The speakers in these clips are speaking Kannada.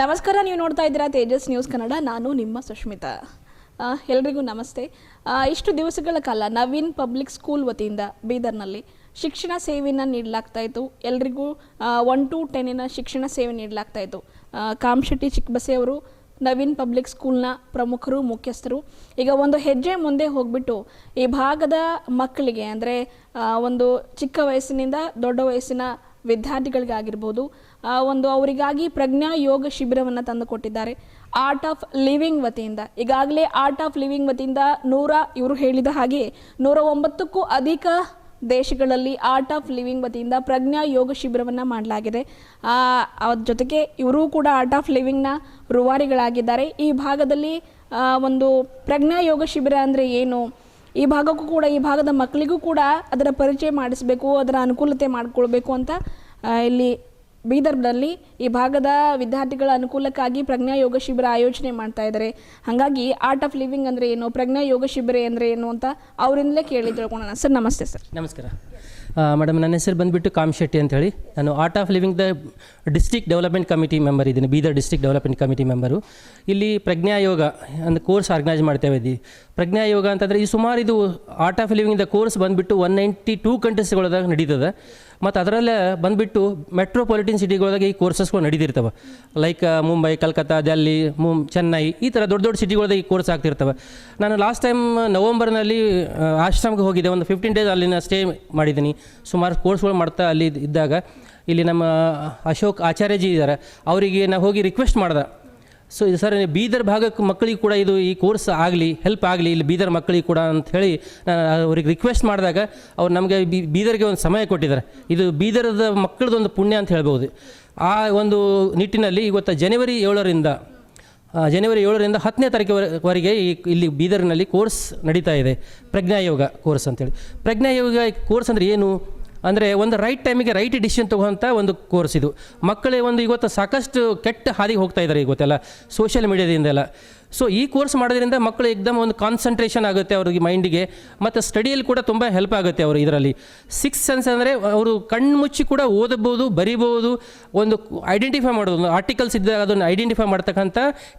ನಮಸ್ಕಾರ, ನೀವು ನೋಡ್ತಾ ಇದ್ದೀರಾ ತೇಜಸ್ ನ್ಯೂಸ್ ಕನ್ನಡ. ನಾನು ನಿಮ್ಮ ಸುಷ್ಮಿತಾ ಎಲ್ರಿಗೂ ನಮಸ್ತೆ. ಇಷ್ಟು ದಿವಸಗಳ ಕಾಲ ನವೀನ್ ಪಬ್ಲಿಕ್ ಸ್ಕೂಲ್ ವತಿಯಿಂದ ಬೀದರ್ನಲ್ಲಿ ಶಿಕ್ಷಣ ಸೇವೆಯನ್ನು ನೀಡಲಾಗ್ತಾ ಇತ್ತು. ಎಲ್ರಿಗೂ ಒನ್ ಟು ಟೆನ್ನಿನ ಶಿಕ್ಷಣ ಸೇವೆ ನೀಡಲಾಗ್ತಾ ಇತ್ತು. ಕಾಮಶೆಟ್ಟಿ ಚಿಕ್ಕಬಸೆ ಅವರು, ನವೀನ್ ಪಬ್ಲಿಕ್ ಸ್ಕೂಲ್ನ ಪ್ರಮುಖರು, ಮುಖ್ಯಸ್ಥರು. ಈಗ ಒಂದು ಹೆಜ್ಜೆ ಮುಂದೆ ಹೋಗ್ಬಿಟ್ಟು ಈ ಭಾಗದ ಮಕ್ಕಳಿಗೆ, ಅಂದರೆ ಒಂದು ಚಿಕ್ಕ ವಯಸ್ಸಿನಿಂದ ದೊಡ್ಡ ವಯಸ್ಸಿನ ವಿದ್ಯಾರ್ಥಿಗಳಿಗಾಗಿರ್ಬೋದು ಒಂದು ಅವರಿಗಾಗಿ ಪ್ರಜ್ಞಾ ಯೋಗ ಶಿಬಿರವನ್ನು ತಂದುಕೊಟ್ಟಿದ್ದಾರೆ. ಆರ್ಟ್ ಆಫ್ ಲಿವಿಂಗ್ ವತಿಯಿಂದ. ಈಗಾಗಲೇ ಆರ್ಟ್ ಆಫ್ ಲಿವಿಂಗ್ ವತಿಯಿಂದ ನೂರ, ಇವರು ಹೇಳಿದ ಹಾಗೆ ನೂರ ಒಂಬತ್ತಕ್ಕೂ ಅಧಿಕ ದೇಶಗಳಲ್ಲಿ ಆರ್ಟ್ ಆಫ್ ಲಿವಿಂಗ್ ವತಿಯಿಂದ ಪ್ರಜ್ಞಾ ಯೋಗ ಶಿಬಿರವನ್ನು ಮಾಡಲಾಗಿದೆ. ಅದ್ರ ಜೊತೆಗೆ ಇವರು ಕೂಡ ಆರ್ಟ್ ಆಫ್ ಲಿವಿಂಗ್ನ ರೂವಾರಿಗಳಾಗಿದ್ದಾರೆ. ಈ ಭಾಗದಲ್ಲಿ ಒಂದು ಪ್ರಜ್ಞಾ ಯೋಗ ಶಿಬಿರ ಅಂದರೆ ಏನು? ಈ ಭಾಗಕ್ಕೂ ಕೂಡ, ಈ ಭಾಗದ ಮಕ್ಕಳಿಗೂ ಕೂಡ ಅದರ ಪರಿಚಯ ಮಾಡಿಸಬೇಕು, ಅದರ ಅನುಕೂಲತೆ ಮಾಡಿಕೊಳ್ಬೇಕು ಅಂತ ಇಲ್ಲಿ ಬೀದರ್ನಲ್ಲಿ ಈ ಭಾಗದ ವಿದ್ಯಾರ್ಥಿಗಳ ಅನುಕೂಲಕ್ಕಾಗಿ ಪ್ರಜ್ಞಾ ಯೋಗ ಶಿಬಿರ ಆಯೋಜನೆ ಮಾಡ್ತಾ ಇದ್ದಾರೆ. ಹಾಗಾಗಿ ಆರ್ಟ್ ಆಫ್ ಲಿವಿಂಗ್ ಅಂದರೆ ಏನು, ಪ್ರಜ್ಞಾ ಯೋಗ ಶಿಬಿರ ಅಂದರೆ ಏನು ಅಂತ ಅವರಿಂದಲೇ ಕೇಳಿ ತಿಳ್ಕೊಳ್ಳೋಣ ಸರ್, ನಮಸ್ತೆ ಸರ್. ನಮಸ್ಕಾರ. ಮೇಡಮ್ ನನ್ನ ಹೆಸರು ಬಂದುಬಿಟ್ಟು ಕಾಮ್ ಶೆಟ್ಟಿ ಅಂತ ಹೇಳಿ. ನಾನು Art of Living the district development committee member ಇದ್ದೀನಿ, Bidar district development committee member ಇಲ್ಲಿ ಪ್ರಜ್ಞಾ ಯೋಗ ಒಂದು ಕೋರ್ಸ್ ಆರ್ಗನೈಸ್ ಮಾಡ್ತೇವೆ. ಇದ್ದೀವಿ ಪ್ರಜ್ಞಾ ಯೋಗ ಅಂತಂದರೆ ಈ ಸುಮಾರು ಇದು Art of Living the course ಬಂದುಬಿಟ್ಟು ಒನ್ ನೈಂಟಿ ಟೂ ಕಂಟ್ರೀಸ್ಗಳದಾಗ ನಡೀತದೆ. ಮತ್ತು ಅದರಲ್ಲೇ ಬಂದುಬಿಟ್ಟು ಮೆಟ್ರೋಪಾಲಿಟನ್ ಸಿಟಿಗಳದಾಗ ಈ ಕೋರ್ಸಸ್ಗಳು ನಡೀತಿರ್ತವೆ. ಲೈಕ್ ಮುಂಬೈ ಕಲ್ಕತ್ತಾ ಡೆಲ್ಲಿ ಮುಂ ಚೆನ್ನೈ ಈ ಥರ ದೊಡ್ಡ ದೊಡ್ಡ ಸಿಟಿಗಳದಾಗ ಈ ಕೋರ್ಸ್ ಆಗ್ತಿರ್ತವೆ. ನಾನು ಲಾಸ್ಟ್ ಟೈಮ್ ನವಂಬರ್ನಲ್ಲಿ ಆಶ್ರಮಕ್ಕೆ ಹೋಗಿದ್ದೆ. ಒಂದು ಫಿಫ್ಟೀನ್ ಡೇಸ್ ಅಲ್ಲಿನ ಸ್ಟೇ ಮಾಡಿದ್ದೀನಿ. ಸುಮಾರು ಕೋರ್ಸ್ಗಳು ಮಾಡ್ತಾ ಅಲ್ಲಿ ಇದ್ದಾಗ, ಇಲ್ಲಿ ನಮ್ಮ ಅಶೋಕ್ ಆಚಾರ್ಯಜಿ ಇದ್ದಾರೆ. ಅವರಿಗೆ ನಾನು ಹೋಗಿ ರಿಕ್ವೆಸ್ಟ್ ಮಾಡ್ದೆ. ಸೊ ಇದು ಸರ್, ಬೀದರ್ ಭಾಗಕ್ಕೆ ಮಕ್ಕಳಿಗೆ ಕೂಡ ಇದು ಈ ಕೋರ್ಸ್ ಆಗಲಿ ಹೆಲ್ಪ್ ಆಗಲಿ, ಇಲ್ಲಿ ಬೀದರ್ ಮಕ್ಕಳಿಗೆ ಕೂಡ ಅಂತ ಹೇಳಿ ನಾನು ಅವ್ರಿಗೆ ರಿಕ್ವೆಸ್ಟ್ ಮಾಡಿದಾಗ ಅವ್ರು ನಮಗೆ ಬೀದರ್ಗೆ ಒಂದು ಸಮಯ ಕೊಟ್ಟಿದ್ದಾರೆ. ಇದು ಬೀದರದ ಮಕ್ಕಳದೊಂದು ಪುಣ್ಯ ಅಂತ ಹೇಳ್ಬೋದು. ಆ ಒಂದು ನಿಟ್ಟಿನಲ್ಲಿ ಇವತ್ತು ಜನವರಿ ಏಳರಿಂದ ಜನವರಿ ಏಳರಿಂದ ಹತ್ತನೇ ತಾರೀಕುವರೆಗೆ ಈ ಇಲ್ಲಿ ಬೀದರ್ನಲ್ಲಿ ಕೋರ್ಸ್ ನಡೀತಾ ಇದೆ. ಪ್ರಜ್ಞಾ ಯೋಗ ಕೋರ್ಸ್ ಅಂತೇಳಿ. ಪ್ರಜ್ಞಾ ಯೋಗ ಕೋರ್ಸ್ ಅಂದರೆ ಏನು? ಅಂದರೆ ಒಂದು ರೈಟ್ ಟೈಮಿಗೆ ರೈಟ್ ಡಿಸಿಷನ್ ತಗೋಂಥ ಒಂದು ಕೋರ್ಸ್ ಇದು. ಮಕ್ಕಳೇ ಒಂದು ಇವತ್ತು ಸಾಕಷ್ಟು ಕೆಟ್ಟ ಹಾದಿಗೆ ಹೋಗ್ತಾ ಇದ್ದಾರೆ ಇವತ್ತೆಲ್ಲ ಸೋಷಿಯಲ್ ಮೀಡಿಯಾದಿಂದೆಲ್ಲ ಸೊ ಈ ಕೋರ್ಸ್ ಮಾಡೋದ್ರಿಂದ ಮಕ್ಕಳು ಎಕ್ದಮ್ ಒಂದು ಕಾನ್ಸಂಟ್ರೇಷನ್ ಆಗುತ್ತೆ ಅವ್ರಿಗೆ ಮೈಂಡಿಗೆ ಮತ್ತು ಸ್ಟಡಿಯಲ್ಲಿ ಕೂಡ ತುಂಬ ಹೆಲ್ಪ್ ಆಗುತ್ತೆ ಅವರು ಇದರಲ್ಲಿ. ಸಿಕ್ಸ್ ಸೆನ್ಸ್ ಅಂದರೆ ಅವರು ಕಣ್ಣು ಮುಚ್ಚಿ ಕೂಡ ಓದಬಹುದು ಬರಿಬೋದು ಒಂದು ಐಡೆಂಟಿಫೈ ಮಾಡೋದು ಆರ್ಟಿಕಲ್ಸ್ ಇದ್ದಾಗ ಅದನ್ನು ಐಡೆಂಟಿಫೈ ಮಾಡ್ತಕ್ಕಂಥ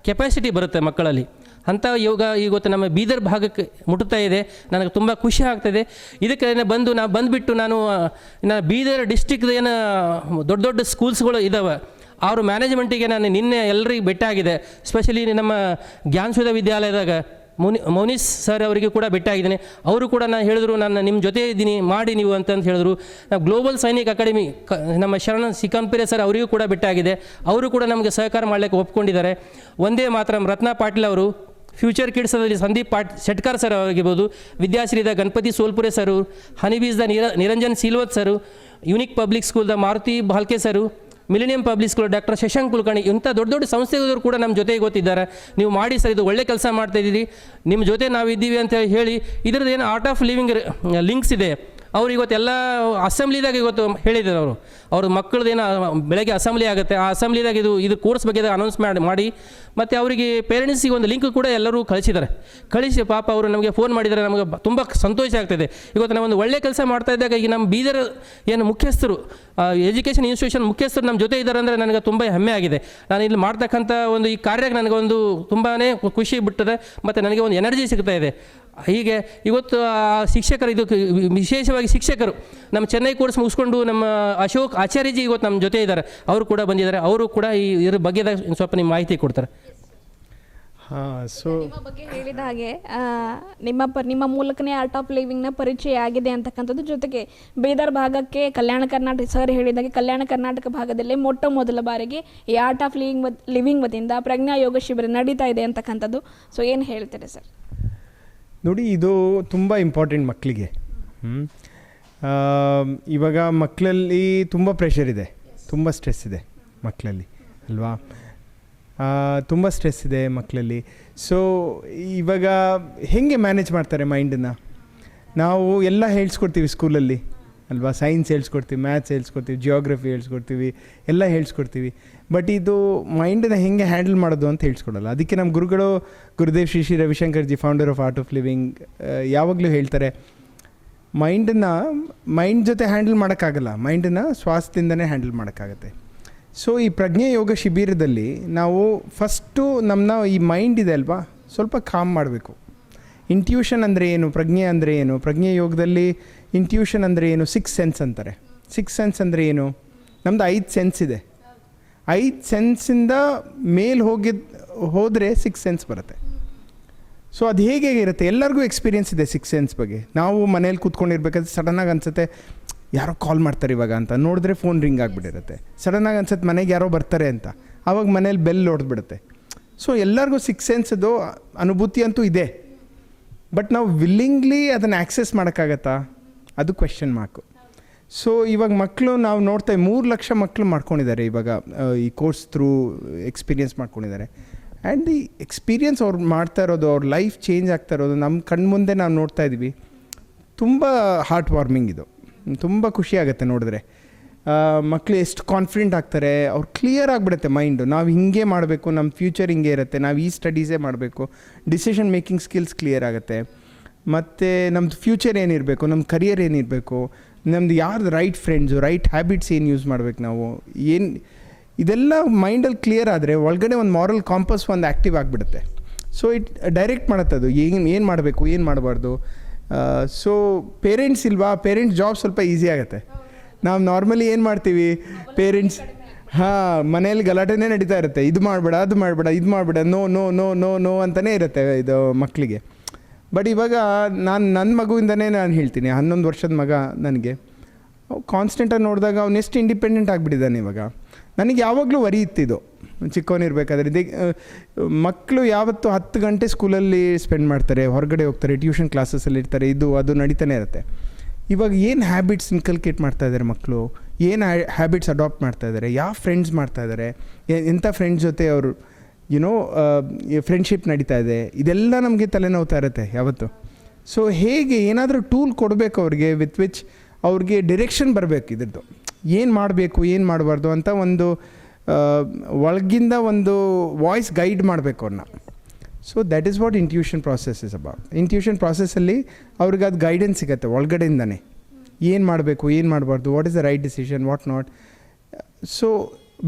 ಕೆಪಾಸಿಟಿ ಬರುತ್ತೆ ಮಕ್ಕಳಲ್ಲಿ. ಅಂಥ ಯೋಗ ಇವತ್ತು ನಮ್ಮ ಬೀದರ್ ಭಾಗಕ್ಕೆ ಮುಟ್ಟುತ್ತಾ ಇದೆ. ನನಗೆ ತುಂಬ ಖುಷಿ ಆಗ್ತದೆ. ಇದಕ್ಕೆ ಬಂದು ನಾ ಬಂದುಬಿಟ್ಟು ನಾನು ನಾನು ಬೀದರ್ ಡಿಸ್ಟಿಕ್ದ ಏನು ದೊಡ್ಡ ದೊಡ್ಡ ಸ್ಕೂಲ್ಸ್ಗಳು ಇದ್ದಾವೆ ಅವ್ರ ಮ್ಯಾನೇಜ್ಮೆಂಟಿಗೆ ನಾನು ನಿನ್ನೆ ಎಲ್ಲರಿಗೆ ಭೇಟಿಯಾಗಿದೆ. ಸ್ಪೆಷಲಿ ನಮ್ಮ ಜ್ಞಾನಸುಧ ವಿದ್ಯಾಲಯದಾಗ ಮೌನಿ, ಮೌನೀಸ್ ಸರ್ ಅವರಿಗೆ ಕೂಡ ಭೇಟಿಯಾಗಿದ್ದೀನಿ. ಅವರು ಕೂಡ ನಾನು ಹೇಳಿದ್ರು ನಾನು ನಿಮ್ಮ ಜೊತೆ ಇದ್ದೀನಿ, ಮಾಡಿ ನೀವು ಅಂತಂದು ಹೇಳಿದ್ರು. ನಾವು ಗ್ಲೋಬಲ್ ಸೈನಿಕ್ ಅಕಾಡೆಮಿ ಕ, ನಮ್ಮ ಶರಣ ಸಿಕಂಪಿರೆ ಸರ್ ಅವರಿಗೂ ಕೂಡ ಭೇಟಿಯಾಗಿದೆ. ಅವರು ಕೂಡ ನಮಗೆ ಸಹಕಾರ ಮಾಡಲಿಕ್ಕೆ ಒಪ್ಕೊಂಡಿದ್ದಾರೆ. ಒಂದೇ ಮಾತ್ರ, ರತ್ನ ಪಾಟೀಲ್ ಅವರು ಫ್ಯೂಚರ್ ಕಿಡ್ಸದಲ್ಲಿ ಸಂದೀಪ್ ಪಾಟ್, ಶೆಟ್ಕರ್ ಸರ್ ಆಗಿರ್ಬೋದು, ವಿದ್ಯಾಶ್ರೀದ ಗಣಪತಿ ಸೋಲ್ಪುರೆ ಸರು, ಹನಿಬೀಸ್ದ ನಿರ, Niranjan Silvat sir, unique public ಸ್ಕೂಲ್ದ Maruti Bhalke sir, millennium public school doctor Shashank Kulkarni, ಇಂಥ ದೊಡ್ಡ ದೊಡ್ಡ ಸಂಸ್ಥೆಗಳು ಕೂಡ ನಮ್ಮ ಜೊತೆಗೆ ಗೊತ್ತಿದ್ದಾರೆ. ನೀವು ಮಾಡಿ ಸರ್, ಇದು ಒಳ್ಳೆ ಕೆಲಸ ಮಾಡ್ತಾ ಇದ್ದೀರಿ. ನಿಮ್ಮ ಜೊತೆ ನಾವು ಇದ್ದೀವಿ ಅಂತ ಹೇಳಿ, ಇದರದ್ದು ಏನು ಆರ್ಟ್ ಆಫ್ ಲಿವಿಂಗ್ ಲಿಂಕ್ಸ್ ಇದೆ. ಅವ್ರು ಇವತ್ತೆಲ್ಲ ಅಸೆಂಬ್ಲಿದಾಗ ಇವತ್ತು ಹೇಳಿದ್ದಾರೆ ಅವರು. ಅವ್ರ ಮಕ್ಕಳದೇನು ಬೆಳಗ್ಗೆ ಅಸೆಂಬ್ಲಿ ಆಗುತ್ತೆ. ಆ ಅಸೆಂಬ್ಲಿದಾಗ ಇದು ಇದು ಕೋರ್ಸ್ ಬಗ್ಗೆ ಅನೌನ್ಸ್ ಮಾಡಿ ಮಾಡಿ, ಮತ್ತು ಅವರಿಗೆ ಪೇರೆಂಟ್ಸಿಗೆ ಒಂದು ಲಿಂಕ್ ಕೂಡ ಎಲ್ಲರೂ ಕಳಿಸಿದ್ದಾರೆ. ಕಳಿಸಿ ಪಾಪ ಅವರು ನಮಗೆ ಫೋನ್ ಮಾಡಿದರೆ ನಮಗೆ ತುಂಬ ಸಂತೋಷ ಆಗ್ತದೆ. ಇವತ್ತು ನಾವು ಒಂದು ಒಳ್ಳೆ ಕೆಲಸ ಮಾಡ್ತಾ ಇದ್ದಾಗ ಈಗ ನಮ್ಮ ಬೀದರ್ ಏನು ಮುಖ್ಯಸ್ಥರು ಎಜುಕೇಷನ್ ಇನ್ಸ್ಟಿಟ್ಯೂಷನ್ ಮುಖ್ಯಸ್ಥರು ನಮ್ಮ ಜೊತೆ ಇದ್ದಾರೆ ಅಂದರೆ ನನಗೆ ತುಂಬ ಹೆಮ್ಮೆ ಆಗಿದೆ. ನಾನು ಇಲ್ಲಿ ಮಾಡ್ತಕ್ಕಂಥ ಒಂದು ಈ ಕಾರ್ಯಕ್ಕೆ ನನಗೊಂದು ತುಂಬಾ ಖುಷಿ ಬಿಟ್ಟಿದೆ ಮತ್ತು ನನಗೆ ಒಂದು ಎನರ್ಜಿ ಸಿಗ್ತಾ ಇದೆ. ಹೀಗೆ ಇವತ್ತು ಆ ಶಿಕ್ಷಕರು, ಇದು ವಿಶೇಷವಾಗಿ ಶಿಕ್ಷಕರು, ನಮ್ಮ ಚೆನ್ನೈ ಕೋರ್ಸ್ ಮುಗಿಸ್ಕೊಂಡು ನಮ್ಮ ಅಶೋಕ್ ಆಚಾರ್ಯಜಿ ಇವತ್ತು ನಮ್ಮ ಜೊತೆ ಇದ್ದಾರೆ. ಅವರು ಕೂಡ ಬಂದಿದ್ದಾರೆ. ಅವರು ಕೂಡ ಈ ಇದ್ರ ಬಗ್ಗೆ ಸ್ವಲ್ಪ ನಿಮ್ಮ ಮಾಹಿತಿ ಕೊಡ್ತಾರೆ. ಸೊ ನಿಮ್ಮ ಬಗ್ಗೆ ಹೇಳಿದ ಹಾಗೆ ನಿಮ್ಮ ಪ ನಿಮ್ಮ ಮೂಲಕನೇ ಆರ್ಟ್ ಆಫ್ ಲಿವಿಂಗ್ನ ಪರಿಚಯ ಆಗಿದೆ ಅಂತಕ್ಕಂಥದ್ದು. ಜೊತೆಗೆ ಬೀದರ್ ಭಾಗಕ್ಕೆ ಕಲ್ಯಾಣ ಕರ್ನಾಟಕ ಸರ್ ಹೇಳಿದಾಗೆ ಕಲ್ಯಾಣ ಕರ್ನಾಟಕ ಭಾಗದಲ್ಲಿ ಮೊಟ್ಟ ಮೊದಲ ಬಾರಿಗೆ ಈ ಆರ್ಟ್ ಆಫ್ ಲಿವಿಂಗ್ ಲಿವಿಂಗ್ ವತಿಯಿಂದ ಪ್ರಜ್ಞಾ ಯೋಗ ಶಿಬಿರ ನಡೀತಾ ಇದೆ ಅಂತಕ್ಕಂಥದ್ದು. ಸೊ ಏನು ಹೇಳ್ತಾರೆ ಸರ್? ನೋಡಿ ಇದು ತುಂಬ ಇಂಪಾರ್ಟೆಂಟ್ ಮಕ್ಕಳಿಗೆ ಇವಾಗ ಮಕ್ಕಳಲ್ಲಿ ತುಂಬ ಪ್ರೆಷರ್ ಇದೆ. ತುಂಬ ಸ್ಟ್ರೆಸ್ ಇದೆ ಮಕ್ಕಳಲ್ಲಿ ಅಲ್ವಾ? ತುಂಬ ಸ್ಟ್ರೆಸ್ ಇದೆ ಮಕ್ಕಳಲ್ಲಿ ಸೊ ಇವಾಗ ಹೇಗೆ ಮ್ಯಾನೇಜ್ ಮಾಡ್ತಾರೆ ಮೈಂಡನ್ನು ನಾವು ಎಲ್ಲ ಹೇಳ್ಸ್ಕೊಡ್ತೀವಿ ಸ್ಕೂಲಲ್ಲಿ ಅಲ್ವಾ? ಸೈನ್ಸ್ ಹೇಳ್ಸ್ಕೊಡ್ತೀವಿ ಮ್ಯಾಥ್ಸ್ ಹೇಳ್ಸ್ಕೊಡ್ತೀವಿ ಜಿಯೋಗ್ರಫಿ ಹೇಳ್ಸ್ಕೊಡ್ತೀವಿ, ಎಲ್ಲ ಹೇಳ್ಸ್ಕೊಡ್ತೀವಿ. ಬಟ್ ಇದು ಮೈಂಡನ್ನ ಹೆಂಗೆ ಹ್ಯಾಂಡಲ್ ಮಾಡೋದು ಅಂತ ಹೇಳ್ಸ್ಕೊಡಲ್ಲ. ಅದಕ್ಕೆ ನಮ್ಮ ಗುರುಗಳು Gurudev Shri Shri Ravi Shankar ji founder of Art of Living ಯಾವಾಗಲೂ ಹೇಳ್ತಾರೆ ಮೈಂಡನ್ನು ಮೈಂಡ್ ಜೊತೆ ಹ್ಯಾಂಡಲ್ ಮಾಡೋಕ್ಕಾಗಲ್ಲ. ಮೈಂಡನ್ನು ಶ್ವಾಸದಿಂದನೇ ಹ್ಯಾಂಡಲ್ ಮಾಡೋಕ್ಕಾಗತ್ತೆ. ಸೊ ಈ ಪ್ರಜ್ಞೆ ಯೋಗ ಶಿಬಿರದಲ್ಲಿ ನಾವು ಫಸ್ಟು ನಮ್ಮನ್ನ ಈ ಮೈಂಡ್ ಇದೆ ಅಲ್ವಾ? ಸ್ವಲ್ಪ ಕಾಮ್ ಮಾಡಬೇಕು. ಇಂಟ್ಯೂಷನ್ ಅಂದರೆ ಏನು? ಪ್ರಜ್ಞೆ ಅಂದರೆ ಏನು? ಪ್ರಜ್ಞೆ ಯೋಗದಲ್ಲಿ ಇಂಟ್ಯೂಷನ್ ಅಂದರೆ ಏನು? ಸಿಕ್ಸ್ ಸೆನ್ಸ್ ಅಂತಾರೆ. ಸಿಕ್ಸ್ ಸೆನ್ಸ್ ಅಂದರೆ ಏನು? ನಮ್ಮದು ಐದು ಸೆನ್ಸ್ ಇದೆ. ಐದು ಸೆನ್ಸಿಂದ ಮೇಲೆ ಹೋಗಿದ್ ಹೋದರೆ ಸಿಕ್ಸ್ ಸೆನ್ಸ್ ಬರುತ್ತೆ. ಸೊ ಅದು ಹೇಗೆ ಇರುತ್ತೆ? ಎಲ್ಲರಿಗೂ ಎಕ್ಸ್ಪೀರಿಯನ್ಸ್ ಇದೆ ಸಿಕ್ಸ್ ಸೆನ್ಸ್ ಬಗ್ಗೆ. ನಾವು ಮನೇಲಿ ಕೂತ್ಕೊಂಡಿರ್ಬೇಕಾದ್ರೆ ಸಡನ್ನಾಗಿ ಅನ್ಸುತ್ತೆ ಯಾರೋ ಕಾಲ್ ಮಾಡ್ತಾರೆ ಇವಾಗ ಅಂತ. ನೋಡಿದ್ರೆ ಫೋನ್ ರಿಂಗ್ ಆಗಿಬಿಟ್ಟಿರುತ್ತೆ. ಸಡನ್ನಾಗಿ ಅನ್ಸುತ್ತೆ ಮನೆಗೆ ಯಾರೋ ಬರ್ತಾರೆ ಅಂತ. ಆವಾಗ ಮನೇಲಿ ಬೆಲ್ ಹೊಡೆದ್ಬಿಡುತ್ತೆ ಸೊ ಎಲ್ಲರಿಗೂ ಸಿಕ್ಸ್ ಸೆನ್ಸದು ಅನುಭೂತಿ ಅಂತೂ ಇದೆ. ಬಟ್ ನಾವು ವಿಲ್ಲಿಂಗ್ಲಿ ಅದನ್ನು ಆ್ಯಕ್ಸೆಸ್ ಮಾಡೋಕ್ಕಾಗತ್ತಾ? ಅದು ಕ್ವೆಶನ್ ಮಾರ್ಕು ಸೊ ಇವಾಗ ಮಕ್ಕಳು ನಾವು ನೋಡ್ತಾ ಮೂರು ಲಕ್ಷ ಮಕ್ಕಳು ಮಾಡ್ಕೊಂಡಿದ್ದಾರೆ ಇವಾಗ ಈ ಕೋರ್ಸ್ ಥ್ರೂ ಎಕ್ಸ್ಪೀರಿಯನ್ಸ್ ಮಾಡ್ಕೊಂಡಿದ್ದಾರೆ. ಆ್ಯಂಡ್ ದಿ ಎಕ್ಸ್ಪೀರಿಯನ್ಸ್ ಅವ್ರು ಮಾಡ್ತಾ ಇರೋದು, ಅವ್ರ ಲೈಫ್ ಚೇಂಜ್ ಆಗ್ತಾ ಇರೋದು ನಮ್ಮ ಕಣ್ಮುಂದೆ ನಾವು ನೋಡ್ತಾ ಇದ್ದೀವಿ ತುಂಬ ಹಾರ್ಟ್ ವಾರ್ಮಿಂಗ್ ಇದು. ತುಂಬ ಖುಷಿಯಾಗುತ್ತೆ ನೋಡಿದ್ರೆ. ಮಕ್ಕಳು ಎಷ್ಟು ಕಾನ್ಫಿಡೆಂಟ್ ಆಗ್ತಾರೆ, ಅವ್ರು ಕ್ಲಿಯರ್ ಆಗಿಬಿಡುತ್ತೆ ಮೈಂಡು ನಾವು ಹಿಂಗೆ ಮಾಡಬೇಕು ನಮ್ಮ ಫ್ಯೂಚರ್ ಹಿಂಗೆ ಇರುತ್ತೆ, ನಾವು ಈ ಸ್ಟಡೀಸೇ ಮಾಡಬೇಕು. ಡಿಸಿಷನ್ ಮೇಕಿಂಗ್ ಸ್ಕಿಲ್ಸ್ ಕ್ಲಿಯರ್ ಆಗುತ್ತೆ. ಮತ್ತು ನಮ್ಮದು ಫ್ಯೂಚರ್ ಏನಿರಬೇಕು ನಮ್ಮ ಕರಿಯರ್ ಏನಿರಬೇಕು ನಮ್ದು ಯಾರ್ದು ರೈಟ್ ಫ್ರೆಂಡ್ಸು ರೈಟ್ ಹ್ಯಾಬಿಟ್ಸ್ ಏನು ಯೂಸ್ ಮಾಡ್ಬೇಕು ನಾವು. ಏನು, ಇದೆಲ್ಲ ಮೈಂಡಲ್ಲಿ ಕ್ಲಿಯರ್ ಆದರೆ ಒಳಗಡೆ ಒಂದು ಮಾರಲ್ ಕಾಂಪಸ್ ಒಂದು ಆ್ಯಕ್ಟಿವ್ ಆಗಿಬಿಡುತ್ತೆ. ಸೊ ಇಟ್ ಡೈರೆಕ್ಟ್ ಮಾಡುತ್ತೆ ಅದು. ಏನು ಏನು ಮಾಡಬೇಕು, ಏನು ಮಾಡಬಾರ್ದು? ಸೊ ಪೇರೆಂಟ್ಸ್ ಇಲ್ವಾ? ಪೇರೆಂಟ್ಸ್ ಜಾಬ್ ಸ್ವಲ್ಪ ಈಸಿ ಆಗುತ್ತೆ. ನಾವು ನಾರ್ಮಲಿ ಏನು ಮಾಡ್ತೀವಿ? ಪೇರೆಂಟ್ಸ್ ಹಾಂ ಮನೇಲಿ ಗಲಾಟೆನೇ ನಡೀತಾ ಇರುತ್ತೆ. ಇದು ಮಾಡಬೇಡ, ಅದು ಮಾಡಬೇಡ, ಇದು ಮಾಡಬೇಡ no no no no no ಅಂತಲೇ ಇರುತ್ತೆ ಇದು ಮಕ್ಕಳಿಗೆ ಬಟ್ ಇವಾಗ ನಾನು ನನ್ನ ಮಗುವಿಂದನೇ ನಾನು ಹೇಳ್ತೀನಿ, ಹನ್ನೊಂದು ವರ್ಷದ ಮಗ ನನಗೆ. ಕಾನ್ಸ್ಟೆಂಟಾಗಿ ನೋಡಿದಾಗ ಅವ್ನು ಎಷ್ಟು ಇಂಡಿಪೆಂಡೆಂಟ್ ಆಗಿಬಿಟ್ಟಿದ್ದಾನೆ ಇವಾಗ. ನನಗೆ ಯಾವಾಗಲೂ ವರಿ ಇತ್ತಿದು ಚಿಕ್ಕವನಿರ್ಬೇಕಾದ್ರೆ. ಇದೇ ಮಕ್ಕಳು ಯಾವತ್ತು ಹತ್ತು ಗಂಟೆ ಸ್ಕೂಲಲ್ಲಿ ಸ್ಪೆಂಡ್ ಮಾಡ್ತಾರೆ, ಹೊರಗಡೆ ಹೋಗ್ತಾರೆ, ಟ್ಯೂಷನ್ ಕ್ಲಾಸಸ್ಸಲ್ಲಿ ಇರ್ತಾರೆ, ಇದು, ಅದು ನಡೀತಾನೆ ಇರುತ್ತೆ. ಇವಾಗ ಏನು ಹ್ಯಾಬಿಟ್ಸ್ ಇನ್ಕಲ್ಕೇಟ್ ಮಾಡ್ತಾ ಇದ್ದಾರೆ ಮಕ್ಕಳು ಏನು ಹ್ಯಾಬಿಟ್ಸ್ ಅಡಾಪ್ಟ್ ಮಾಡ್ತಾ ಇದ್ದಾರೆ ಯಾವ ಫ್ರೆಂಡ್ಸ್ ಮಾಡ್ತಾ ಇದ್ದಾರೆ ಎಂಥ ಫ್ರೆಂಡ್ಸ್ ಜೊತೆ ಅವರು ಯುನೋ ಫ್ರೆಂಡ್ಶಿಪ್ ನಡೀತಾ ಇದೆ? ಇದೆಲ್ಲ ನಮಗೆ ತಲೆನೋವ್ತಾ ಇರುತ್ತೆ ಯಾವತ್ತು. ಸೊ ಹೇಗೆ ಏನಾದರೂ ಟೂಲ್ ಕೊಡಬೇಕು ಅವ್ರಿಗೆ, ವಿತ್ ವಿಚ್ ಅವ್ರಿಗೆ ಡಿರೆಕ್ಷನ್ ಬರಬೇಕು ಇದ್ರದ್ದು. ಏನು ಮಾಡಬೇಕು, ಏನು ಮಾಡಬಾರ್ದು ಅಂತ ಒಂದು ಒಳಗಿಂದ ಒಂದು ವಾಯ್ಸ್ ಗೈಡ್ ಮಾಡಬೇಕು ಅವ್ರನ್ನ. So that is what intuition process is about intuition ಪ್ರಾಸೆಸ್ಸಲ್ಲಿ ಅವ್ರಿಗೆ ಅದು ಗೈಡೆನ್ಸ್ ಸಿಗುತ್ತೆ ಒಳಗಡೆಯಿಂದನೇ. ಏನು ಮಾಡಬೇಕು, ಏನು ಮಾಡಬಾರ್ದು what is the right decision what not so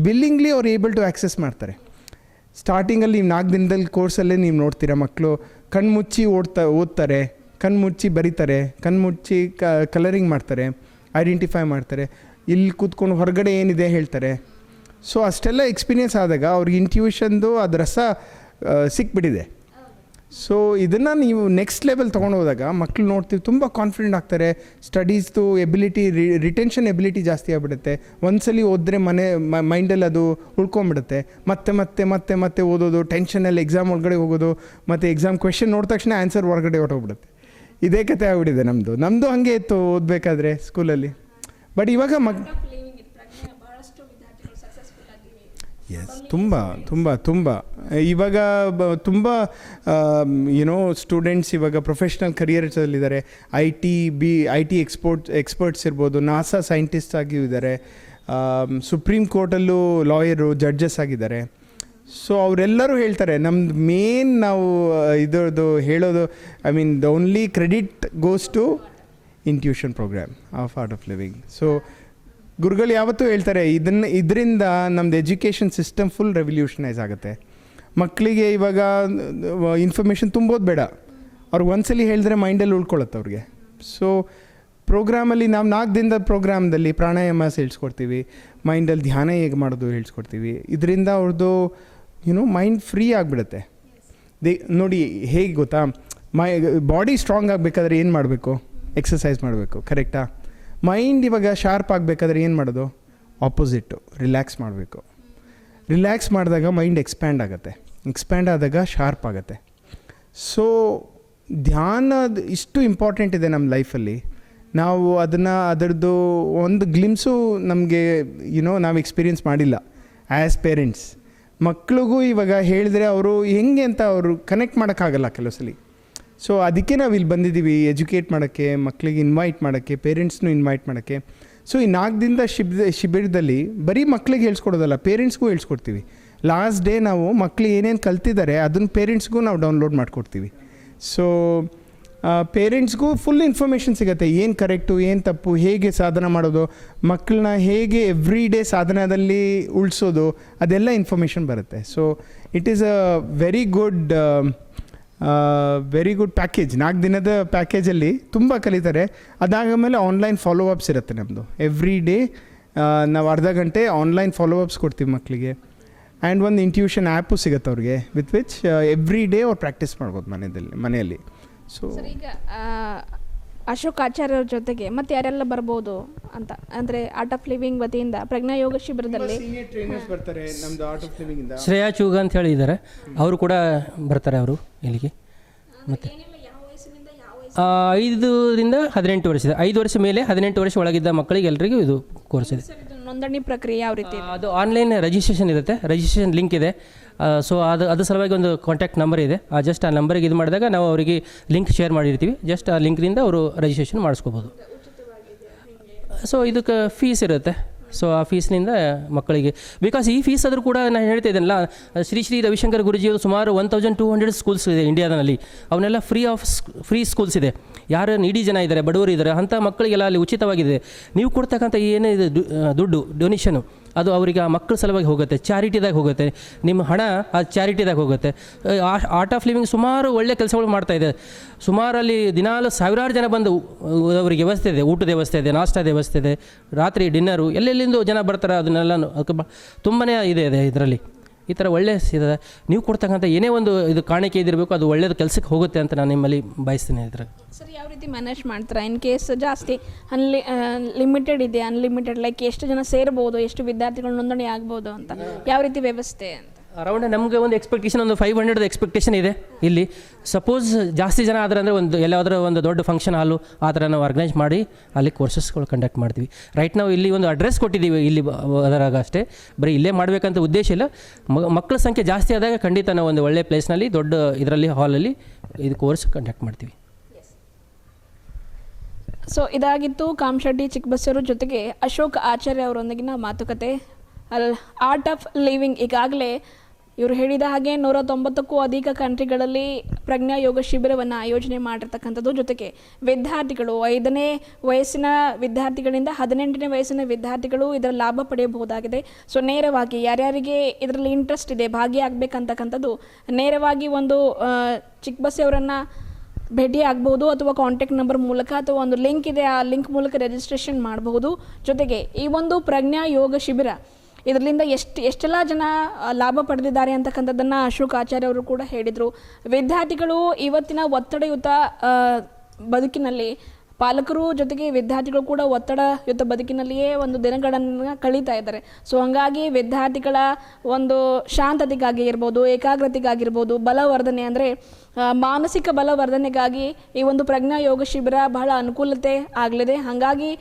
willingly ಅವ್ರು ಏಬಲ್ ಟು ಆಕ್ಸೆಸ್ ಮಾಡ್ತಾರೆ. ಸ್ಟಾರ್ಟಿಂಗಲ್ಲಿ ನೀವು ನಾಲ್ಕು ದಿನದಲ್ಲಿ ಕೋರ್ಸಲ್ಲೇ ನೀವು ನೋಡ್ತೀರಾ ಮಕ್ಕಳು ಕಣ್ಮುಚ್ಚಿ ಓಡ್ತಾ, ಓದ್ತಾರೆ ಕಣ್ಮುಚ್ಚಿ ಬರೀತಾರೆ ಕಣ್ಮುಚ್ಚಿ ಕಲರಿಂಗ್ ಮಾಡ್ತಾರೆ ಐಡೆಂಟಿಫೈ ಮಾಡ್ತಾರೆ. ಇಲ್ಲಿ ಕೂತ್ಕೊಂಡು ಹೊರಗಡೆ ಏನಿದೆ ಹೇಳ್ತಾರೆ. ಸೊ ಅಷ್ಟೆಲ್ಲ ಎಕ್ಸ್ಪೀರಿಯೆನ್ಸ್ ಆದಾಗ ಅವ್ರಿಗೆ ಇಂಟ್ಯೂಷನ್ದು ಅದು ರಸ ಸಿಕ್ಬಿಟ್ಟಿದೆ. ಸೊ ಇದನ್ನು ನೀವು ನೆಕ್ಸ್ಟ್ ಲೆವೆಲ್ ತೊಗೊಂಡು ಹೋದಾಗ ಮಕ್ಕಳು ನೋಡ್ತೀವಿ ತುಂಬ ಕಾನ್ಫಿಡೆಂಟ್ ಆಗ್ತಾರೆ. ಸ್ಟಡೀಸ್ದು ಎಬಿಲಿಟಿ ರಿಟೆನ್ಷನ್ ಎಬಿಲಿಟಿ ಜಾಸ್ತಿ ಆಗಿಬಿಡುತ್ತೆ. ಒಂದ್ಸಲಿ ಓದಿದ್ರೆ ಮನೆ ಮೈಂಡಲ್ಲಿ ಅದು ಉಳ್ಕೊಂಬಿಡುತ್ತೆ. ಮತ್ತೆ ಮತ್ತೆ ಮತ್ತೆ ಮತ್ತೆ ಓದೋದು ಟೆನ್ಷನಲ್ಲಿ ಎಕ್ಸಾಮ್ ಒಳಗಡೆ ಹೋಗೋದು, ಮತ್ತು ಎಕ್ಸಾಮ್ ಕ್ವೆಶನ್ ನೋಡಿದ ತಕ್ಷಣ ಆನ್ಸರ್ ಹೊರಗಡೆ ಹೊರಟೋಗ್ಬಿಡುತ್ತೆ. ಇದೇ ಕತೆ ಆಗ್ಬಿಟ್ಟಿದೆ ನಮ್ಮದು ನಮ್ಮದು ಹಾಗೆ ಇತ್ತು ಓದಬೇಕಾದ್ರೆ ಸ್ಕೂಲಲ್ಲಿ ಬಟ್ ಇವಾಗ ಮಗ್ ಎಸ್ ತುಂಬ ತುಂಬ ತುಂಬ. ಇವಾಗ ತುಂಬ ಯುನೋ ಸ್ಟೂಡೆಂಟ್ಸ್ ಇವಾಗ professional ಕರಿಯರ್ಸಲ್ಲಿದ್ದಾರೆ I T B I T export experts ಇರ್ಬೋದು ನಾಸಾ ಸೈಂಟಿಸ್ಟ್ ಆಗಿಯೂ ಇದ್ದಾರೆ. ಸುಪ್ರೀಂ ಕೋರ್ಟಲ್ಲೂ ಲಾಯರು ಜಡ್ಜಸ್ ಆಗಿದ್ದಾರೆ. ಸೊ ಅವರೆಲ್ಲರೂ ಹೇಳ್ತಾರೆ ನಮ್ದು ಮೇನ್ ನಾವು ಇದರದು ಹೇಳೋದು I mean the only credit goes to intuition program of Art of Living so ಗುರುಗಳು ಯಾವತ್ತೂ ಹೇಳ್ತಾರೆ, ಇದನ್ನು, ಇದರಿಂದ ನಮ್ದು ಎಜುಕೇಷನ್ ಸಿಸ್ಟಮ್ ಫುಲ್ ರೆವಲ್ಯೂಷನೈಸ್ ಆಗುತ್ತೆ. ಮಕ್ಕಳಿಗೆ ಇವಾಗ ಇನ್ಫಾರ್ಮೇಷನ್ ತುಂಬೋದು ಬೇಡ. ಅವ್ರಿಗೆ ಒಂದ್ಸಲಿ ಹೇಳಿದ್ರೆ ಮೈಂಡಲ್ಲಿ ಉಳ್ಕೊಳ್ಳುತ್ತೆ ಅವ್ರಿಗೆ. ಸೊ ಪ್ರೋಗ್ರಾಮಲ್ಲಿ ನಾವು ನಾಲ್ಕು ದಿನದ ಪ್ರೋಗ್ರಾಮ್ದಲ್ಲಿ ಪ್ರಾಣಾಯಾಮ ಹೇಳ್ಸ್ಕೊಡ್ತೀವಿ ಮೈಂಡಲ್ಲಿ ಧ್ಯಾನ ಹೇಗೆ ಮಾಡೋದು ಹೇಳ್ಸ್ಕೊಡ್ತೀವಿ. ಇದರಿಂದ ಅವ್ರದ್ದು ಯುನೋ ಮೈಂಡ್ ಫ್ರೀ ಆಗಿಬಿಡುತ್ತೆ. ದೇ, ನೋಡಿ, ಹೇಗೆ ಗೊತ್ತಾ? ಮೈ ಬಾಡಿ ಸ್ಟ್ರಾಂಗ್ ಆಗಬೇಕಾದ್ರೆ ಏನು ಮಾಡಬೇಕು? ಎಕ್ಸಸೈಸ್ ಮಾಡಬೇಕು ಕರೆಕ್ಟಾ ಮೈಂಡ್ ಇವಾಗ ಶಾರ್ಪ್ ಆಗಬೇಕಾದ್ರೆ ಏನು ಮಾಡೋದು? ಆಪೋಸಿಟ್ಟು ರಿಲ್ಯಾಕ್ಸ್ ಮಾಡಬೇಕು. ರಿಲ್ಯಾಕ್ಸ್ ಮಾಡಿದಾಗ ಮೈಂಡ್ ಎಕ್ಸ್ಪ್ಯಾಂಡ್ ಆಗುತ್ತೆ. ಎಕ್ಸ್ಪ್ಯಾಂಡ್ ಆದಾಗ ಶಾರ್ಪ್ ಆಗುತ್ತೆ. ಸೊ ಧ್ಯಾನ ಇಷ್ಟು ಇಂಪಾರ್ಟೆಂಟ್ ಇದೆ ನಮ್ಮ ಲೈಫಲ್ಲಿ. ನಾವು ಅದನ್ನು, ಅದರದ್ದು ಒಂದು ಗ್ಲಿಮ್ಸು ನಮಗೆ ಯುನೋ ನಾವು ಎಕ್ಸ್ಪೀರಿಯನ್ಸ್ ಮಾಡಿಲ್ಲ. ಆ್ಯಸ್ ಪೇರೆಂಟ್ಸ್ ಮಕ್ಳಿಗೂ ಇವಾಗ ಹೇಳಿದ್ರೆ ಅವರು ಹೆಂಗೆ ಅಂತ ಅವರು ಕನೆಕ್ಟ್ ಮಾಡೋಕ್ಕಾಗಲ್ಲ ಕೆಲವು ಸಲ ಸೊ ಅದಕ್ಕೆ ನಾವು ಇಲ್ಲಿ ಬಂದಿದ್ದೀವಿ ಎಜುಕೇಟ್ ಮಾಡೋಕ್ಕೆ ಮಕ್ಕಳಿಗೆ ಇನ್ವೈಟ್ ಮಾಡೋಕ್ಕೆ ಪೇರೆಂಟ್ಸ್ನೂ ಇನ್ವೈಟ್ ಮಾಡೋಕ್ಕೆ. ಸೊ ಈ ನಾಲ್ಕು ದಿನದ ಶಿಬಿರ ಶಿಬಿರದಲ್ಲಿ ಬರೀ ಮಕ್ಕಳಿಗೆ ಹೇಳ್ಸ್ಕೊಡೋದಲ್ಲ ಪೇರೆಂಟ್ಸ್ಗೂ ಹೇಳ್ಸ್ಕೊಡ್ತೀವಿ. ಲಾಸ್ಟ್ ಡೇ ನಾವು ಮಕ್ಕಳು ಏನೇನು ಕಲ್ತಿದ್ದಾರೆ ಅದನ್ನು ಪೇರೆಂಟ್ಸ್ಗೂ ನಾವು ಡೌನ್ಲೋಡ್ ಮಾಡಿಕೊಡ್ತೀವಿ. ಸೊ ಪೇರೆಂಟ್ಸ್ಗೂ ಫುಲ್ ಇನ್ಫಾರ್ಮೇಷನ್ ಸಿಗುತ್ತೆ, ಏನು ಕರೆಕ್ಟು ಏನು ತಪ್ಪು, ಹೇಗೆ ಸಾಧನ ಮಾಡೋದು ಮಕ್ಕಳನ್ನ ಹೇಗೆ ಎವ್ರಿ ಡೇ ಸಾಧನದಲ್ಲಿ ಉಳಿಸೋದು, ಅದೆಲ್ಲ ಇನ್ಫಾರ್ಮೇಷನ್ ಬರುತ್ತೆ. So it is a very good very good package ನಾಲ್ಕು ದಿನದ ಪ್ಯಾಕೇಜಲ್ಲಿ ತುಂಬ ಕಲಿತಾರೆ. ಅದಾದಮೇಲೆ ಆನ್ಲೈನ್ ಫಾಲೋ ಅಪ್ಸ್ ಇರುತ್ತೆ ನಮ್ಮದು ಎವ್ರಿ ಡೇ ನಾವು ಅರ್ಧ ಗಂಟೆ ಆನ್ಲೈನ್ ಫಾಲೋ ಅಪ್ಸ್ ಕೊಡ್ತೀವಿ ಮಕ್ಕಳಿಗೆ ಆ್ಯಂಡ್ ಒಂದು ಇಂಟ್ಯೂಷನ್ ಆ್ಯಪು ಸಿಗುತ್ತೆ ಅವ್ರಿಗೆ ವಿತ್ ವಿಚ್ ಎವ್ರಿ ಡೇ ಅವ್ರು ಪ್ರಾಕ್ಟೀಸ್ ಮಾಡ್ಬೋದು ಮನೆಯಲ್ಲಿ. ಮನೆಯಲ್ಲಿ ಸೊ ಈಗ ಅಶೋಕ್ ಆಚಾರ್ಯರ ಜೊತೆಗೆ ಮತ್ತೆ ಯಾರೆಲ್ಲ ಬರ್ಬೋದು ಅಂತ. ಅಂದರೆ ಆರ್ಟ್ ಆಫ್ ಲಿವಿಂಗ್ ವತಿಯಿಂದ ಪ್ರಜ್ಞಾ ಯೋಗ ಶಿಬಿರದಲ್ಲಿ. ಸೀನಿಯರ್ ಟ್ರೈನರ್ಸ್ ಬರ್ತಾರೆ ನಮ್ದು ಆರ್ಟ್ ಆಫ್ ಲಿವಿಂಗ್ ಇಂದ. ಶ್ರೇಯಾ ಚೂಗ ಅಂತ ಹೇಳಿ ಇದ್ದಾರೆ ಅವರು ಕೂಡ ಬರ್ತಾರೆ ಅವರು ಇಲ್ಲಿಗೆ. ಮತ್ತು ಐದರಿಂದ ಹದಿನೆಂಟು ವರ್ಷ ಇದೆ. ಐದು ವರ್ಷ ಮೇಲೆ ಹದಿನೆಂಟು ವರ್ಷ ಒಳಗಿದ್ದ ಮಕ್ಕಳಿಗೆ ಎಲ್ಲರಿಗೂ ಇದು ಕೋರ್ಸ್ ಇದು. ನೋಂದಣಿ ಪ್ರಕ್ರಿಯೆ ಯಾವ ರೀತಿ ಅದು ಆನ್ಲೈನ್ ರಿಜಿಸ್ಟ್ರೇಷನ್ ಇರುತ್ತೆ. ರಿಜಿಸ್ಟ್ರೇಷನ್ ಲಿಂಕ್ ಇದೆ. ಸೊ ಅದು ಅದ್ರ ಸಲುವಾಗಿ ಒಂದು ಕಾಂಟ್ಯಾಕ್ಟ್ ನಂಬರ್ ಇದೆ. ಆ ಜಸ್ಟ್ ಆ ನಂಬರಿಗೆ ಇದು ಮಾಡಿದಾಗ ನಾವು ಅವರಿಗೆ ಲಿಂಕ್ ಶೇರ್ ಮಾಡಿರ್ತೀವಿ. ಜಸ್ಟ್ ಆ ಲಿಂಕ್ನಿಂದ ಅವರು ರಿಜಿಸ್ಟ್ರೇಷನ್ ಮಾಡಿಸ್ಕೋಬೋದು. ಸೊ ಇದಕ್ಕೆ ಫೀಸ್ ಇರುತ್ತೆ. ಸೊ ಆ ಫೀಸ್ನಿಂದ ಮಕ್ಕಳಿಗೆ ಬಿಕಾಸ್ ಈ ಫೀಸ್ ಆದರೂ ಕೂಡ ನಾನು ಹೇಳ್ತಾ ಇದ್ದೇನಲ್ಲ, ಶ್ರೀ ಶ್ರೀ ರವಿಶಂಕರ್ ಗುರುಜಿಯವರು ಸುಮಾರು one thousand two hundred schools ಇದೆ ಇಂಡಿಯಾದಲ್ಲಿ ಅವನ್ನೆಲ್ಲ ಫ್ರೀ ಆಫ್ ಫ್ರೀ ಸ್ಕೂಲ್ಸ್ ಇದೆ. ಯಾರು ಇಡೀ ಜನ ಇದ್ದಾರೆ, ಬಡವರು ಇದ್ದಾರೆ, ಅಂಥ ಮಕ್ಕಳಿಗೆಲ್ಲ ಅಲ್ಲಿ ಉಚಿತವಾಗಿದೆ. ನೀವು ಕೊಡ್ತಕ್ಕಂಥ ಏನೇ ದುಡ್ಡು ಡೊನೇಷನು ಅದು ಅವರಿಗೆ ಆ ಮಕ್ಕಳ ಸಲುವಾಗಿ ಹೋಗುತ್ತೆ, ಚಾರಿಟಿದಾಗ ಹೋಗುತ್ತೆ. ನಿಮ್ಮ ಹಣ ಆ ಚಾರಿಟಿದಾಗ ಹೋಗುತ್ತೆ. ಆರ್ಟ್ ಆಫ್ ಲಿವಿಂಗ್ ಸುಮಾರು ಒಳ್ಳೆ ಕೆಲಸಗಳು ಮಾಡ್ತಾ ಇದೆ. ಸುಮಾರು ಅಲ್ಲಿ ದಿನಾಲು ಸಾವಿರಾರು ಜನ ಬಂದು ಅವರಿಗೆ ವ್ಯವಸ್ಥೆ ಇದೆ, ಊಟದ ವ್ಯವಸ್ಥೆ ಇದೆ, ನಾಷ್ಟದ ವ್ಯವಸ್ಥೆ ಇದೆ, ರಾತ್ರಿ ಡಿನ್ನರು ಎಲ್ಲೆಲ್ಲಿಂದ ಜನ ಬರ್ತಾರೆ, ಅದನ್ನೆಲ್ಲ ತುಂಬನೇ ತುಂಬಾ ಇದೆ ಇದೆ, ಇದರಲ್ಲಿ. ಈ ಥರ ಒಳ್ಳೆಯ ಇದೆ ನೀವು ಕೊಡ್ತಕ್ಕಂಥ ಏನೇ ಒಂದು ಇದು ಕಾಣಿಕೆ ಇದಿರಬೇಕು ಅದು ಒಳ್ಳೆಯದು ಕೆಲಸಕ್ಕೆ ಹೋಗುತ್ತೆ ಅಂತ ನಾನು ನಿಮ್ಮಲ್ಲಿ ಬಯಸ್ತೀನಿ ಇದ್ರಾಗ ಸರ್, ಯಾವ ರೀತಿ ಮ್ಯಾನೇಜ್ ಮಾಡ್ತಾರೆ? ಇನ್ ಕೇಸ್ ಜಾಸ್ತಿ ಅನ್ಲಿ ಲಿಮಿಟೆಡ್ ಇದೆ ಅನ್ಲಿಮಿಟೆಡ್ ಲೈಕ್ ಎಷ್ಟು ಜನ ಸೇರ್ಬೋದು, ಎಷ್ಟು ವಿದ್ಯಾರ್ಥಿಗಳು ನೋಂದಣಿ ಆಗ್ಬೋದು ಅಂತ, ಯಾವ ರೀತಿ ವ್ಯವಸ್ಥೆ ಅಂತ? ಅರೌಂಡ್ ನಮಗೆ ಒಂದು ಎಕ್ಸ್ಪೆಕ್ಟೇಷನ್ ಒಂದು ಫೈವ್ ಹಂಡ್ರೆಡ್ ಎಕ್ಸ್ಪೆಕ್ಟೇಷನ್ ಇದೆ ಇಲ್ಲಿ. ಸಪೋಸ್ ಜಾಸ್ತಿ ಜನ ಆದರೆ ಅಂದರೆ ಒಂದು ಎಲ್ಲಾದರೂ ಒಂದು ದೊಡ್ಡ ಫಂಕ್ಷನ್ ಹಾಲು ಆ ಥರ ನಾವು ಆರ್ಗನೈಸ್ ಮಾಡಿ ಅಲ್ಲಿ ಕೋರ್ಸಸ್ಗಳು ಕಂಡಕ್ಟ್ ಮಾಡ್ತೀವಿ. ರೈಟ್ ನಾವು ಇಲ್ಲಿ ಒಂದು ಅಡ್ರೆಸ್ ಕೊಟ್ಟಿದ್ದೀವಿ, ಇಲ್ಲಿ ಅದರಾಗ ಅಷ್ಟೇ. ಬರೀ ಇಲ್ಲೇ ಮಾಡಬೇಕಂತ ಉದ್ದೇಶ ಇಲ್ಲ. ಮಕ್ಕಳ ಸಂಖ್ಯೆ ಜಾಸ್ತಿ ಆದಾಗ ಖಂಡಿತ ನಾವು ಒಂದು ಒಳ್ಳೆ ಪ್ಲೇಸ್ನಲ್ಲಿ ದೊಡ್ಡ ಇದರಲ್ಲಿ ಹಾಲಲ್ಲಿ ಇದು ಕೋರ್ಸ್ ಕಂಡಕ್ಟ್ ಮಾಡ್ತೀವಿ. ಸೊ ಇದಾಗಿತ್ತು ಕಾಮಶೆಟ್ಟಿ ಚಿಕ್ಕಬಸ್ಸೂರು ಜೊತೆಗೆ ಅಶೋಕ್ ಆಚಾರ್ಯ ಅವರೊಂದಿಗಿನ ಮಾತುಕತೆ. ಆರ್ಟ್ ಆಫ್ ಲಿವಿಂಗ್ ಈಗಾಗಲೇ ಇವರು ಹೇಳಿದ ಹಾಗೆ ನೂರ ತೊಂಬತ್ತಕ್ಕೂ ಅಧಿಕ ಕಂಟ್ರಿಗಳಲ್ಲಿ ಪ್ರಜ್ಞಾ ಯೋಗ ಶಿಬಿರವನ್ನು ಆಯೋಜನೆ ಮಾಡಿರ್ತಕ್ಕಂಥದ್ದು. ಜೊತೆಗೆ ವಿದ್ಯಾರ್ಥಿಗಳು, ಐದನೇ ವಯಸ್ಸಿನ ವಿದ್ಯಾರ್ಥಿಗಳಿಂದ ಹದಿನೆಂಟನೇ ವಯಸ್ಸಿನ ವಿದ್ಯಾರ್ಥಿಗಳು ಇದರ ಲಾಭ ಪಡೆಯಬಹುದಾಗಿದೆ. ಸೊ ನೇರವಾಗಿ ಯಾರ್ಯಾರಿಗೆ ಇದರಲ್ಲಿ ಇಂಟ್ರೆಸ್ಟ್ ಇದೆ, ಭಾಗಿಯಾಗಬೇಕಂತಕ್ಕಂಥದ್ದು, ನೇರವಾಗಿ ಒಂದು ಚಿಕ್ಕ ಚಿಕ್ಕಬಸ್ಸಿ ಅವರನ್ನು ಭೇಟಿ ಆಗ್ಬೋದು ಅಥವಾ ಕಾಂಟ್ಯಾಕ್ಟ್ ನಂಬರ್ ಮೂಲಕ ಅಥವಾ ಒಂದು ಲಿಂಕ್ ಇದೆ, ಆ ಲಿಂಕ್ ಮೂಲಕ ರಿಜಿಸ್ಟ್ರೇಷನ್ ಮಾಡಬಹುದು. ಜೊತೆಗೆ ಈ ಒಂದು ಪ್ರಜ್ಞಾ ಯೋಗ ಶಿಬಿರ ಇದರಿಂದ ಎಷ್ಟು, ಎಷ್ಟೆಲ್ಲ ಜನ ಲಾಭ ಪಡೆದಿದ್ದಾರೆ ಅಂತಕ್ಕಂಥದ್ದನ್ನು ಅಶೋಕ್ ಆಚಾರ್ಯ ಅವರು ಕೂಡ ಹೇಳಿದರು. ವಿದ್ಯಾರ್ಥಿಗಳು ಇವತ್ತಿನ ಒತ್ತಡಯುತ ಬದುಕಿನಲ್ಲಿ, ಪಾಲಕರು ಜೊತೆಗೆ ವಿದ್ಯಾರ್ಥಿಗಳು ಕೂಡ ಒತ್ತಡಯುತ ಬದುಕಿನಲ್ಲಿಯೇ ಒಂದು ದಿನಗಳನ್ನು ಕಳೀತಾ ಇದ್ದಾರೆ. ಸೊ ಹಂಗಾಗಿ ವಿದ್ಯಾರ್ಥಿಗಳ ಒಂದು ಶಾಂತತೆಗಾಗಿ ಇರ್ಬೋದು, ಏಕಾಗ್ರತೆಗಾಗಿರ್ಬೋದು, ಬಲವರ್ಧನೆ ಅಂದರೆ ಮಾನಸಿಕ ಬಲವರ್ಧನೆಗಾಗಿ ಈ ಒಂದು ಪ್ರಜ್ಞಾ ಯೋಗ ಶಿಬಿರ ಬಹಳ ಅನುಕೂಲತೆ ಆಗಲಿದೆ. ಹಾಗಾಗಿ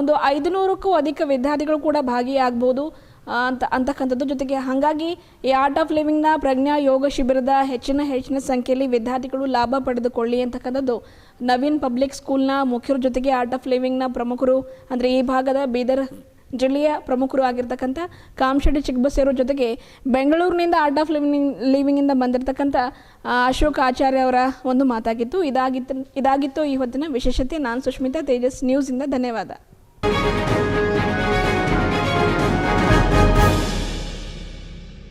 ಒಂದು ಐದುನೂರಕ್ಕೂ ಅಧಿಕ ವಿದ್ಯಾರ್ಥಿಗಳು ಕೂಡ ಭಾಗಿಯಾಗ್ಬೋದು. ಅಂತ, ಅಂತಕ್ಕಂಥದ್ದು. ಜೊತೆಗೆ ಹಾಗಾಗಿ ಈ ಆರ್ಟ್ ಆಫ್ ಲಿವಿಂಗ್ನ ಪ್ರಜ್ಞಾ ಯೋಗ ಶಿಬಿರದ ಹೆಚ್ಚಿನ ಹೆಚ್ಚಿನ ಸಂಖ್ಯೆಯಲ್ಲಿ ವಿದ್ಯಾರ್ಥಿಗಳು ಲಾಭ ಪಡೆದುಕೊಳ್ಳಿ ಅಂತಕ್ಕಂಥದ್ದು. ನವೀನ್ ಪಬ್ಲಿಕ್ ಸ್ಕೂಲ್ನ ಮುಖ್ಯರ ಜೊತೆಗೆ ಆರ್ಟ್ ಆಫ್ ಲಿವಿಂಗ್ನ ಪ್ರಮುಖರು, ಅಂದರೆ ಈ ಭಾಗದ ಬೀದರ್ ಜಿಲ್ಲೆಯ ಪ್ರಮುಖರು ಆಗಿರ್ತಕ್ಕಂಥ ಕಾಮಶೆಟ್ಟಿ ಚಿಕ್ಕಬಸೇರು ಜೊತೆಗೆ ಬೆಂಗಳೂರಿನಿಂದ ಆರ್ಟ್ ಆಫ್ ಲಿವಿಂಗ್ ಲಿವಿಂಗಿಂದ ಬಂದಿರತಕ್ಕಂಥ ಅಶೋಕ್ ಆಚಾರ್ಯ ಅವರ ಒಂದು ಮಾತಾಗಿತ್ತು. ಇದಾಗಿತ್ತು ಇದಾಗಿತ್ತು ಈ ಹೊತ್ತಿನ ವಿಶೇಷತೆ. ನಾನು ಸುಷ್ಮಿತಾ ತೇಜಸ್ ನ್ಯೂಸಿಂದ ಧನ್ಯವಾದ.